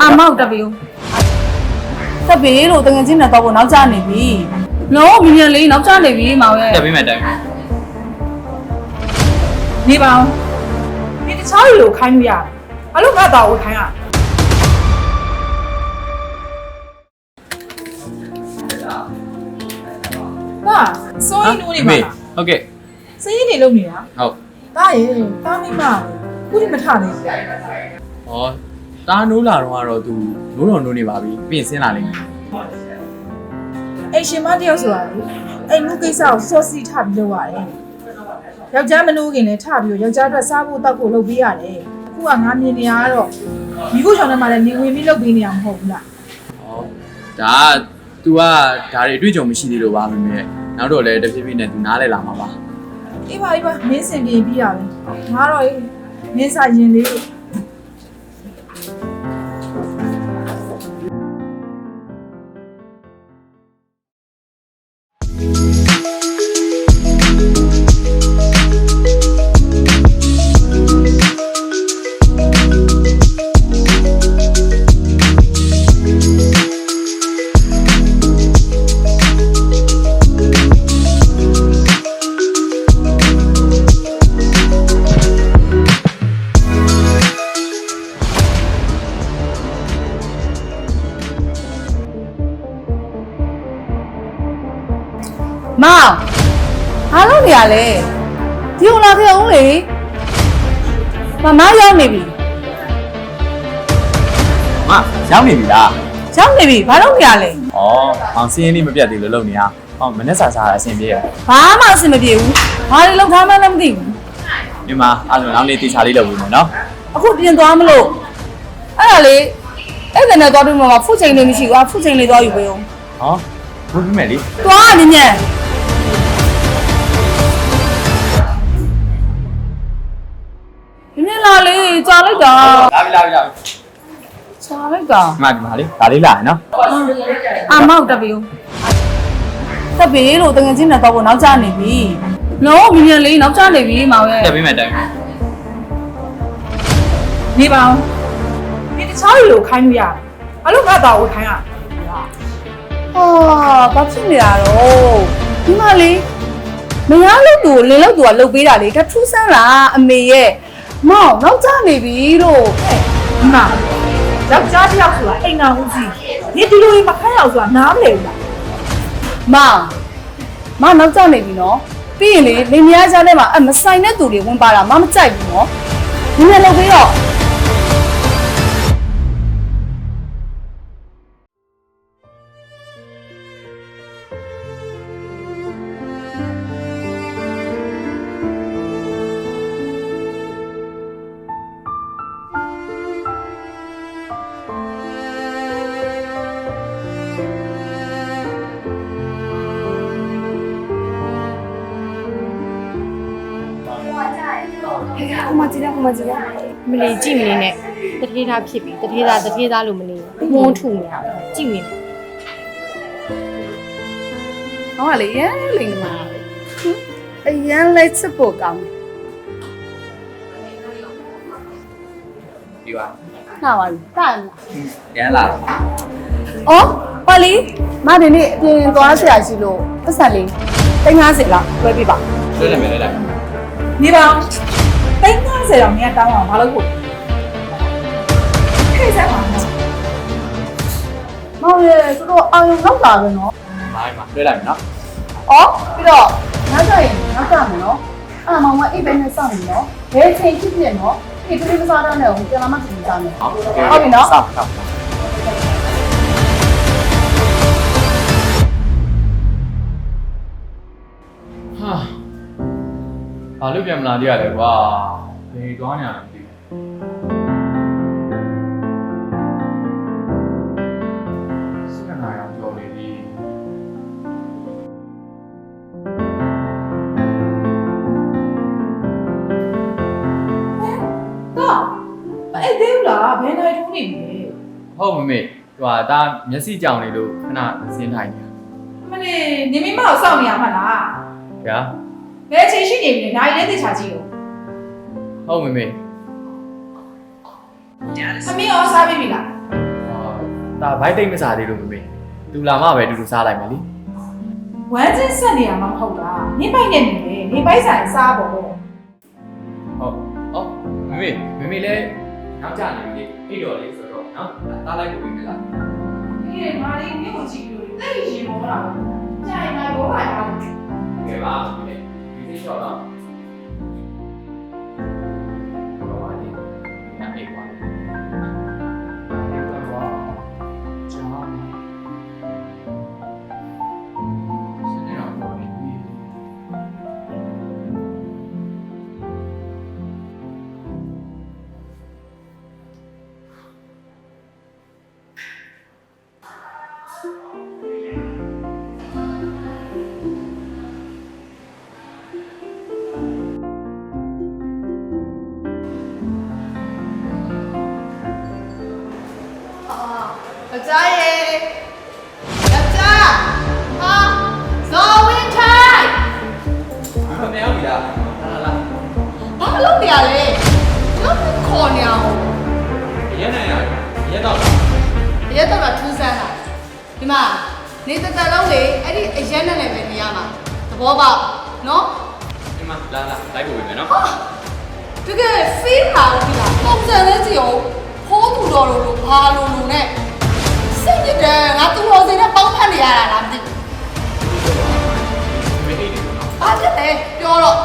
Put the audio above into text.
အာမောက်တက်ပြီတက်ပြီလို့တကယ်ချင်းနဲ့တော့ဖို့နောက်ကျနေပြီနော်မီမြန်လေးနောက်ကျနေပြီမောင်ရဲ့တက်ပေးမယ်တိုင်းနေပါဦးဒီတခြားလူကိုခိုင်းလို့ရတယ်ဘာလို့ငါသားကိုခိုင်းရဟာစိုးရင်နိုးနေပါလားဟုတ်ကဲ့စရင်နေလုံးနေတာဟုတ်တားရဲ့တားမိမခုဒီမထနေဘူးဩ တားနိုးလာတော့ကတော့သူနိုးတော်နိုးနေပါပြီပြင်ဆင်းလာလိမ့်မယ်အိမ်ရှင်မတယောက်ဆိုတာလေအိမ်မှုကိစ္စကိုစောစီထပြီးလုပ်ရတယ်ယောက်ျားမနိုးခင်လည်းထပြီးတော့ယောက်ျားအတွက်စားဖို့တောက်ဖို့လုပ်ပေးရတယ်အခုကငါမြင်နေရတော့မိဖို့ချောင်းထဲမှာလည်းနေဝင်ပြီးလုပ်ပေးနေရမှာမဟုတ်ဘူးလားဩဒါက तू ကဒါတွေအတွေ့အကြုံမရှိသေးလို့ပါမမေနောက်တော့လည်းတဖြည်းဖြည်းနဲ့ तू နားလဲလာမှာပါအေးပါအေးပါမင်းစင်ပြေးပြီးရပဲငါတော့အေးမင်းစာရင်လေးလို့ မောင်ဘာလုပ်နေရလဲဒီုံလာခဲ့အောင်လေမမရောက်နေပြီမရောက်နေပြီလားရောက်နေပြီဘာလုပ်နေရလဲဩအောင်စင်းရင်းလေးမပြတ်သေးလို့လုပ်နေရဟောမနေ့စာစားအဆင်ပြေရဘာမှအဆင်မပြေဘူးဘာတွေလုပ်ထားမှန်းလည်းမသိဘူးဒီမှာအဲ့ဒါနောက်နေ့တေချာလေးလုပ်ပြီးမယ်နော်အခုပြင်သွားမလို့အဲ့ဒါလေအဲ့ဒါနဲ့သွားပြီးမှဖုတ်ချိန်လေးမရှိဘူးအဖုတ်ချိန်လေးသွားယူပေးအောင်ဟောဘုတ်ပြီးမယ်လေသွားနေမြန် တာလာပြီလာပြီလာပြီကြာလိုက်တာဒီမှာဒီမှာလေဒါလေးလာရနော်အာမောက်တက်ပြီတက်ပြီလို့တကယ်ချင်းနဲ့တော့ဖို့နောက်ကျနေပြီနော်မီမြန်လေးနောက်ကျနေပြီမောင်ရဲ့တက်ပေးမယ်တိုင်းနေပါဦးဒီတခြားလူကိုခိုင်းလို့ရတယ်ဘာလို့ငါသားကိုခိုင်းရဟာဘာဖြစ်နေတာတော့ဒီမလေးမရလို့သူလင်းလို့သူကလှုပ်ပေးတာလေဒါထူးဆန်းလားအမေရဲ့ မောင်နောက်ကျနေပြီလို့ဒီမှာယောက်ျားတစ်ယောက်ဆိုတာအိမ်ငါဦးစီးဒီဒီလိုကြီးမခိုင်းအောင်ဆိုတာနားမလဲဘူးလားမောင်မောင်နောက်ကျနေပြီနော်ပြီးရင်လေလင်မယားကြားထဲမှာအမဆိုင်တဲ့သူတွေဝင်ပါတာမမကြိုက်ဘူးနော်ဒီနေ့လှုပ်ပေးတော့ ဟိုမှာကြည့်ရဟိုမှာကြည့်ရမလီကြည့်မနေနဲ့တထေးသားဖြစ်ပြီတထေးသားတထေးသားလို့မနေဘူးမုန်းထူနေတာကြည့်မနေနဲ့ဟောလေရဲလိမ့်မှာအရန်လက်စဖို့ကောင်းဒီပါနာပါပြီတာလားရန်လာအော်ပါလီမဒီနေ့အပြင်သွားဆရာရှိလို့ပတ်စံလေး350လောက်လွှဲပေးပါဆွဲနေမယ်လေလိုက်နေပါဦး သိန်း90တောင်မြတ်တောင်းအောင်မလုပ်ဖို့ခေတ်စားပါနော်မောင်ရဲ့သူတို့အောင်ရုံလောက်တာပဲနော်မိုင်းမှာဆွဲလိုက်မယ်နော်အော်ပြီးတော့နောက်ကြရင်နောက်ကြမယ်နော်အဲ့ဒါမောင်ကအိတ်ပဲနဲ့စောင့်နေနော်ဘယ်ချိန်ဖြစ်ဖြစ်နော်ဒီကလေးမစားတော့နဲ့ဟိုပြန်လာမှပြင်စားမယ်ဟုတ်ဟုတ်ပြီနော်စောင့်စောင့်ဟာ ဘာလို့ပြန်မလာကြရလဲကွာဘယ်သွားနေရလဲမသိဘူးစကနာရောကြော်နေပြီတော့အဲ့သေးဘူးလားဘယ်နိုင်ထုံးနေပြီလဲဟုတ်မမေဟိုဟာဒါမျက်စိကြောင်နေလို့ခဏဆင်းထိုင်နေမလေးနေမိမကိုစောင့်နေရမှာလားဗျာ ဘယ်အချိန်ရှိနေပြီလဲနိုင်လေးသိချာကြည့်ဦးဟုတ်မမေသမီးရောစားပြီပြီလားဟဒါဘိုက်တိတ်မစားသေးလို့မမေသူလာမှပဲအတူတူစားလိုက်မယ်လीဝမ်းချင်းဆက်နေရမှာမဟုတ်လားနေပိုက်နေနေလေနေပိုက်ဆိုင်စားပေါ့ဟုတ်အော်မမေမမေလည်းနောက်ကျနေပြီလေအိတ်တော်လေးဆိုတော့နော်တားလိုက်ကိုပြီးမလားဒီကမာလေးမြို့ကိုကြည့်လို့တိတ်ရင်မောတာ ဒီသိ အကြရဲ့အကြဟာဇော်ဝင်းထိုင်မမေရောက်ပြီလားလာလာဘာလို့နေရလဲတော့ခေါ်နေအောင်ရဲနေရရဲတော့ရဲတော့ကထူးဆန်းတာဒီမှာနေတတလုံးလေအဲ့ဒီအရက်နဲ့လည်းပဲနေရမှာသဘောပေါက်နော်ဒီမှာလာလာလိုက်ပို့ပေးမယ်နော်ဟာတကယ်ဖေးလာလို့ဒီလားပုံစံလေးကြည့်အောင်ဖိုးသူတော်လိုလိုဘာလိုလိုနဲ့ စိတ်ကြတယ်ငါသူ့ဟောစီနဲ့ပေါင်းဖက်နေရတာလားမသိဘူးမေးအိတ်တယ်နော်ဘာဖြစ်လဲပြောတော့